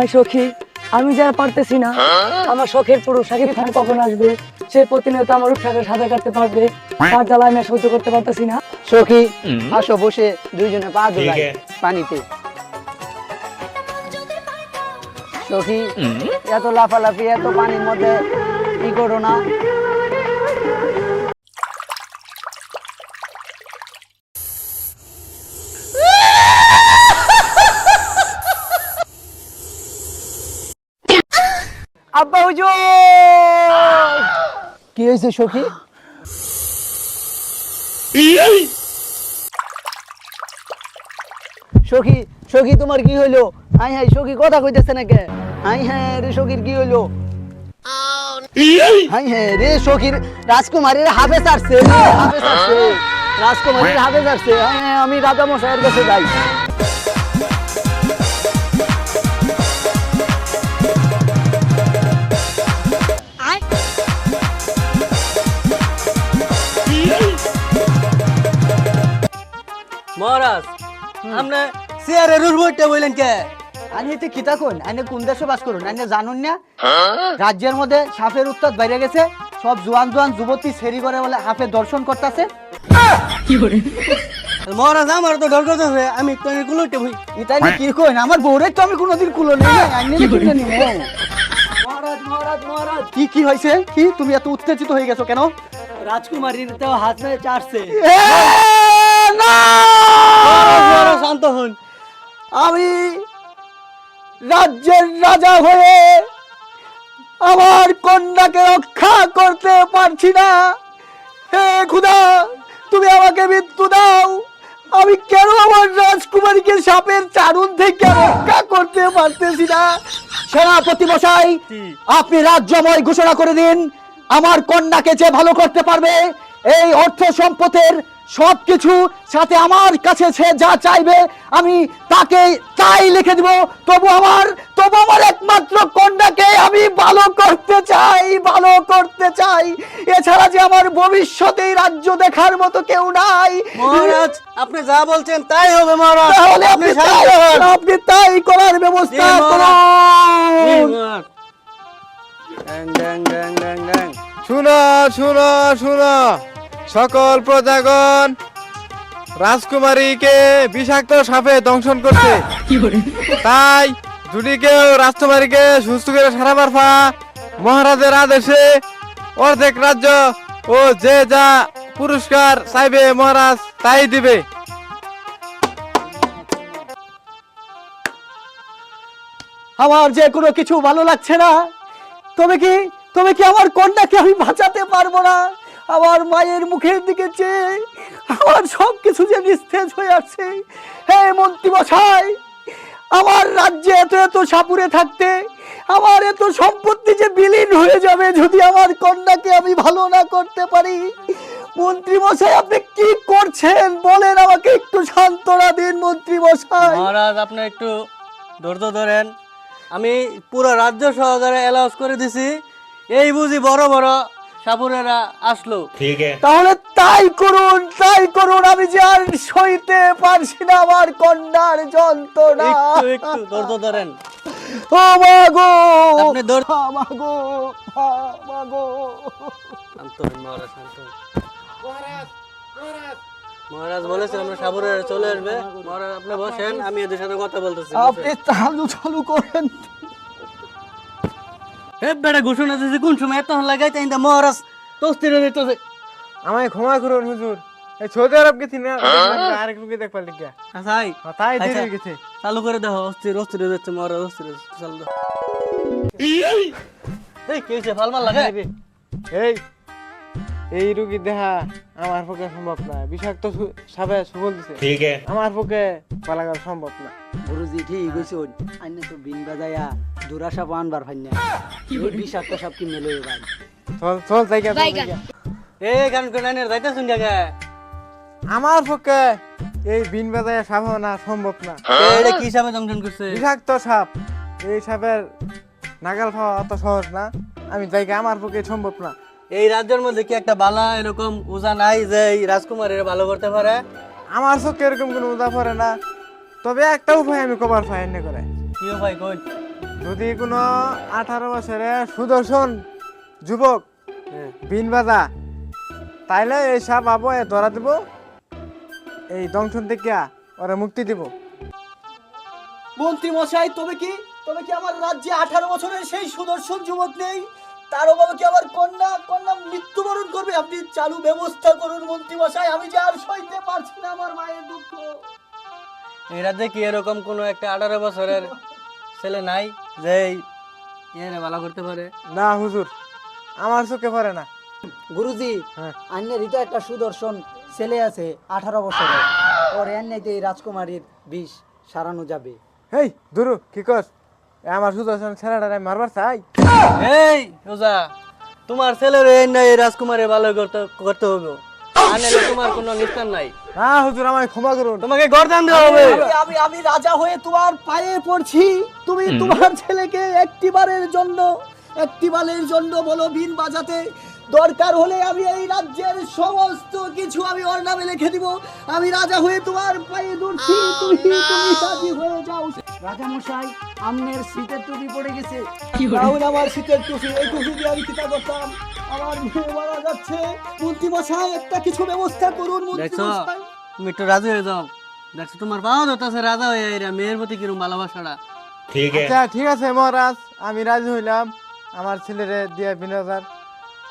হায় সখী আমি যা পারতেছি না আমার শখের পুরুষ শাকিব খান কখন আসবে? সে প্রতিনিয়ত আমার উৎসাহে সাঁতার কাটতে পারবে তার জ্বালা আমি সহ্য করতে পারতেছি না। সখী আসো বসে দুইজনে পা ধুলাই পানিতে। সখী এত লাফালাফি এত পানির মধ্যে কি করো না? আব্বা হুজুর! কি হয়েছে সখী? সখী সখী, তোমার কি হইল? হাই হাই, সখী, কথা কইতেছে না কে? হাই হ্যাঁ রে সখীর কি হইল? হাই হ্যাঁ রে সখীর রাজকুমারীর হাফে ছাড়ছে হাফে ছাড়ছে রাজকুমারীর হাফে হ্যাঁ আমি রাজা মশাইয়ের কাছে যাই। মহারাজ আপনি চেয়ারে রুল বইতে বললেন কে? আনি এতে কিতা কোন আইনে কোন দেশে বাস করুন? আইনে জানুন না? রাজ্যের মধ্যে সাপের উত্তাপ বাইরে গেছে। সব জোয়ান জোয়ান যুবতী সেরি করে বলে হাফে দর্শন করতেছে। কি করে মহারাজ আমার তো ডর করতেছে আমি তো গুলোতে বই। এটাই কি কইন? আমার বউরে তো আমি কোনোদিন কুলো নেই। না আইনে কিনে নিব মহারাজ মহারাজ মহারাজ। কি কি হয়েছে কি? তুমি এত উত্তেজিত হয়ে গেছো কেন? রাজকুমারীর তো হাত মেরে চাটছে। না! শান্ত হন। আমি রাজ্যের রাজা হয়ে আমার কন্যাকে রক্ষা করতে পারছি না। হে খুদা তুমি আমাকে মৃত্যু দাও। আমি কেন আমার রাজকুমারীকে সাপের চারুন থেকে রক্ষা করতে পারতেছি না? সেনাপতি মশাই আপনি রাজ্যময় ঘোষণা করে দিন। আমার কন্যাকে যে ভালো করতে পারবে এই অর্থ সম্পদের সবকিছু সাথে আমার কাছে সে যা চাইবে আমি তাকে তাই লিখে দিব। তবু আমার তবু আমার একমাত্র কন্যাকে আমি ভালো করতে চাই ভালো করতে চাই। এছাড়া যে আমার ভবিষ্যতে রাজ্য দেখার মতো কেউ নাই। মহারাজ আপনি যা বলছেন তাই হবে মহারাজ। তাহলে আপনি তাই। আপনি তাই করার ব্যবস্থা করুন। শুনো শুনো। সকল প্রজাগণ রাজকুমারীকে বিষাক্ত সাপে দংশন করছে। তাই যদি কেউ রাজকুমারীকে সুস্থ করে সারা পারফা মহারাজের আদেশে অর্ধেক রাজ্য ও যে যা পুরস্কার চাইবে মহারাজ তাই দিবে। আমার যে কোনো কিছু ভালো লাগছে না। তবে কি তবে কি আমার কন্যাকে আমি বাঁচাতে পারব না? আমার মায়ের মুখের দিকে চেয়ে আমার সব কিছু যে নিস্তেজ হয়ে আছে হে মন্ত্রী মশাই, আমার রাজ্যে এত এত সাপুরে থাকতে, আমার এত সম্পত্তি যে বিলীন হয়ে যাবে যদি আমার কন্যাকে আমি ভালো না করতে পারি। মন্ত্রী মশাই, আপনি কি করছেন? বলেন আমাকে একটু সান্ত্বনা দিন মন্ত্রী মশাই। মহারাজ আপনি একটু ধৈর্য ধরেন। আমি পুরো রাজ্য সহকারে অ্যালাউন্স করে দিছি। এই বুঝি বড় বড় সাপুরেরা আসলো। তাহলে তাই করুন তাই করুন আমি যে আর সইতে পারছি না আমার কন্যার যন্ত্রণা। একটু একটু ধৈর্য ধরেন। ও মাগো আপনি ধর- ও মাগো ও মাগো শান্ত মহারাজ শান্ত হন। মহারাজ বলেছেন আমরা সাপুরেরা চলে আসবে। মহারাজ আপনি বসেন আমি এদের সাথে কথা বলতেছি। আপনি চালু চালু করেন। হে বেটা ঘোষণা দিয়েছে কোন সময় এত লাগাই তাই মহারাজ। তস্তির দিতেছে আমায় ক্ষমা করুন হুজুর। এই সৌদি আরব গেছি না আরেক লোকে দেখবার লিখা আচ্ছাই তাই? দেরি আচ্ছা। হয়ে গেছে। চালু করে দেখো অস্থির অস্থির হয়ে যাচ্ছে মহারাজ অস্থির চালু দাও। এই কি হয়েছে ফালমাল লাগাই এই এই রুগী দেখা আমার পক্ষে সম্ভব না। বিষাক্ত সু- সাপে সুবল দিছে। ঠিক আমার পক্ষে পালা করা সম্ভব না। গুরুজি ঠিক কইছুন আইনে তো বিন বাজায়া। দুরাশা পানবার ফাইনা এই বিষাক্ত সব কি মেলে ভাই চল চল চল জায়গা এই গান যাইতে শুন জায়গা আমার পক্ষে এই বিন বাজায় সাপ না সম্ভব না। এটা কি হিসাবে জংশন করছে? বিষাক্ত সাপ। এই সাপের নাগাল পাওয়া অত সহজ না। আমি জায়গা আমার পক্ষে সম্ভব না। এই রাজ্যের মধ্যে কি একটা বালা এরকম উজা নাই যে এই রাজকুমারের ভালো করতে পারে? আমার চোখে এরকম কোনো উদা পড়ে না। তবে একটা উপায় আমি কবার ফাইন করে। কি ভাই কই? যদি কোনো আঠারো বছরের সুদর্শন যুবক হ্যাঁ। বিন বাজা তাইলে এই সাপ আবো এ ধরা দিব এই দংশন থেকে ওরা মুক্তি দিব। মন্ত্রী মশাই তবে কি তবে কি আমার রাজ্যে আঠারো বছরের সেই সুদর্শন যুবক নেই? তার বাবা কি আমার কন্যা কন্যা মৃত্যুবরণ করবে? আপনি চালু ব্যবস্থা করুন মন্ত্রী মশাই আমি যে আর সইতে পারছি না আমার মায়ের দুঃখ। এই রাজ্যে কি এরকম কোনো একটা আঠারো বছরের ছেলে নাই যে ভালো করতে পারে। না হুজুর আমার চোখে পারে না। গুরুজি হ্যাঁ। আন্যের এটা একটা সুদর্শন ছেলে আছে আঠারো বছরের। ওর এই রাজকুমারীর বিষ সারানো যাবে। হেই দুরু কি কস আমার সুদর্শন ছেলেটা মারবার চাই। এই রোজা তোমার ছেলের এই রাজকুমারের ভালো করতে করতে হবে আর নাহলে তোমার কোনো নিস্তার নাই। না হুজুর আমায় ক্ষমা করুন। তোমাকে গর্দান দেওয়া হবে। আমি- আমি আমি রাজা হয়ে তোমার পায়ে পড়ছি। তুমি তোমার ছেলেকে একটিবারের জন্য একটিবারের জন্য বলো বিন বাজাতে। দরকার হলে আমি এই রাজ্যের সমস্ত কিছু আমি ওর নামে লিখে দিব। আমি রাজা হয়ে তোমার পায়ে ধরছি। তুমি তুমি রাজি হয়ে যাও রাজা মশাই আমনের শীতের টুপি পড়ে গেছে। রাহুল আমার শীতের টুপি এই টুপি দিয়ে আমি কিতা করতাম? আমার মেয়ে মারা যাচ্ছে। মন্ত্রী মশাই একটা কিছু ব্যবস্থা করুন মন্ত্রী দেখছ মশাই তুমি একটু রাজি হয়ে যাও। দেখছ তোমার পাওয়া যাচ্ছে রাজা হয়ে এরা মেয়ের প্রতি কিরম ভালোবাসাটা? আচ্ছা ঠিক আছে মহারাজ। আমি রাজি হইলাম। আমার ছেলেরে দিয়ে বিন হাজার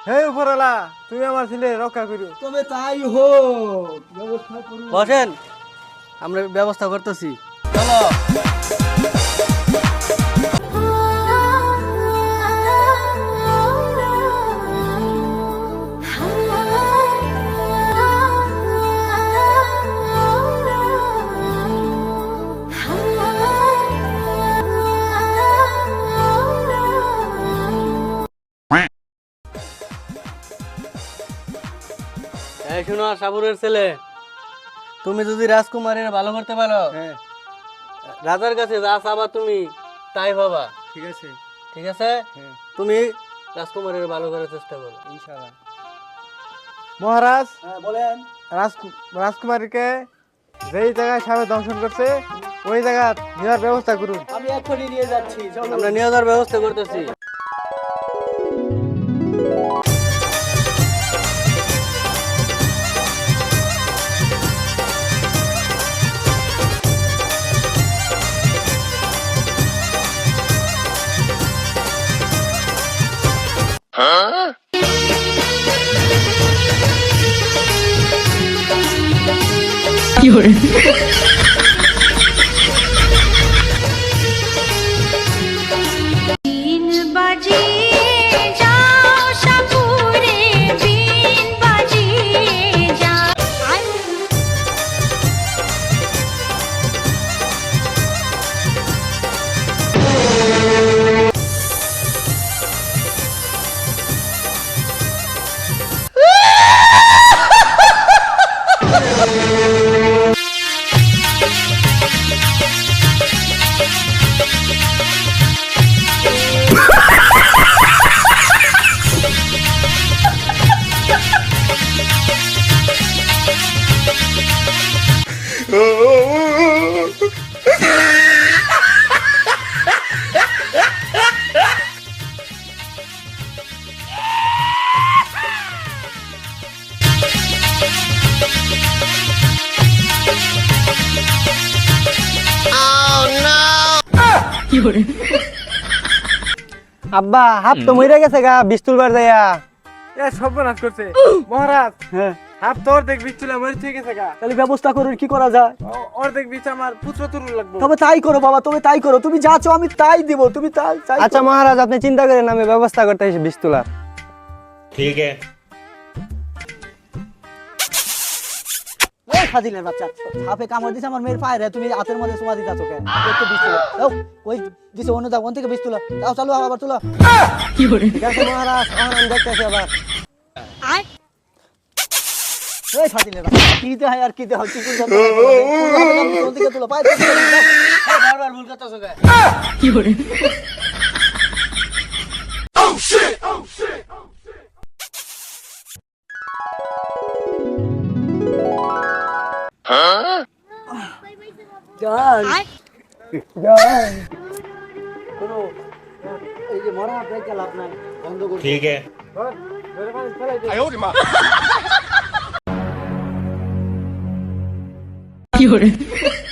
হে উপরওয়ালা তুমি আমার ছেলে রক্ষা করো তবে তাই হোক ব্যবস্থা করুন। বসেন আমরা ব্যবস্থা করতেছি। চলো। সাবুরের ছেলে। তুমি যদি রাজকুমারের ভালো করতে পারো হ্যাঁ। রাজার কাছে যা চাবা তুমি তাই বাবা ঠিক আছে। ঠিক আছে? হ্যাঁ। তুমি রাজকুমারের ভালো করার চেষ্টা করো। ইনশাআল্লাহ। মহারাজ হ্যাঁ বলেন। রাজকুমারীকে যেই জায়গায় সাবে দংশন করছে ওই জায়গা নেওয়ার ব্যবস্থা করুন। আমি এখনই নিয়ে যাচ্ছি আমরা নিয়ে যাওয়ার ব্যবস্থা করতেছি। বিন আব্বা হাত তো মরে গেছে গা বিস্তুল বার দেয়া এ সর্বনাশ করছে। মহারাজ হ্যাঁ। হাফ তো অর্ধেক বিচ চুলা মরে ঠিক আছে গা। তাহলে ব্যবস্থা করুন কি করা যায়? অর্ধেক বিচ আমার পুত্র তুলু লাগবে। তবে তাই করো বাবা তুমি তাই করো। তুমি যা চাও আমি তাই দিব তুমি তাই চাই আচ্ছা মহারাজ আপনি চিন্তা করেন আমি ব্যবস্থা করতে এসে বিস্তুলার। ঠিক ठीक ফাজিলের বাচ্চা। সাপে কামড় দিছে আমার মেয়ের পায়ে তুমি হাতের মধ্যে সমা দিতা তোকে একটু বিষ তুলো। দাও ওই দিছে অন্য দাও থেকে বিষ তুলো। দাও চালু আবার তুলো। ঠিক আছে মহারাজ এখন আমি দেখতেছি আবার। আয়। ওই ফাজিলের বাচ্চা কিতে হয় আর কিতে হয় কি করো? তুলো পায়ে। বারবার ভুল করতেছো জান জান কোনো এই যে ঠিক আছে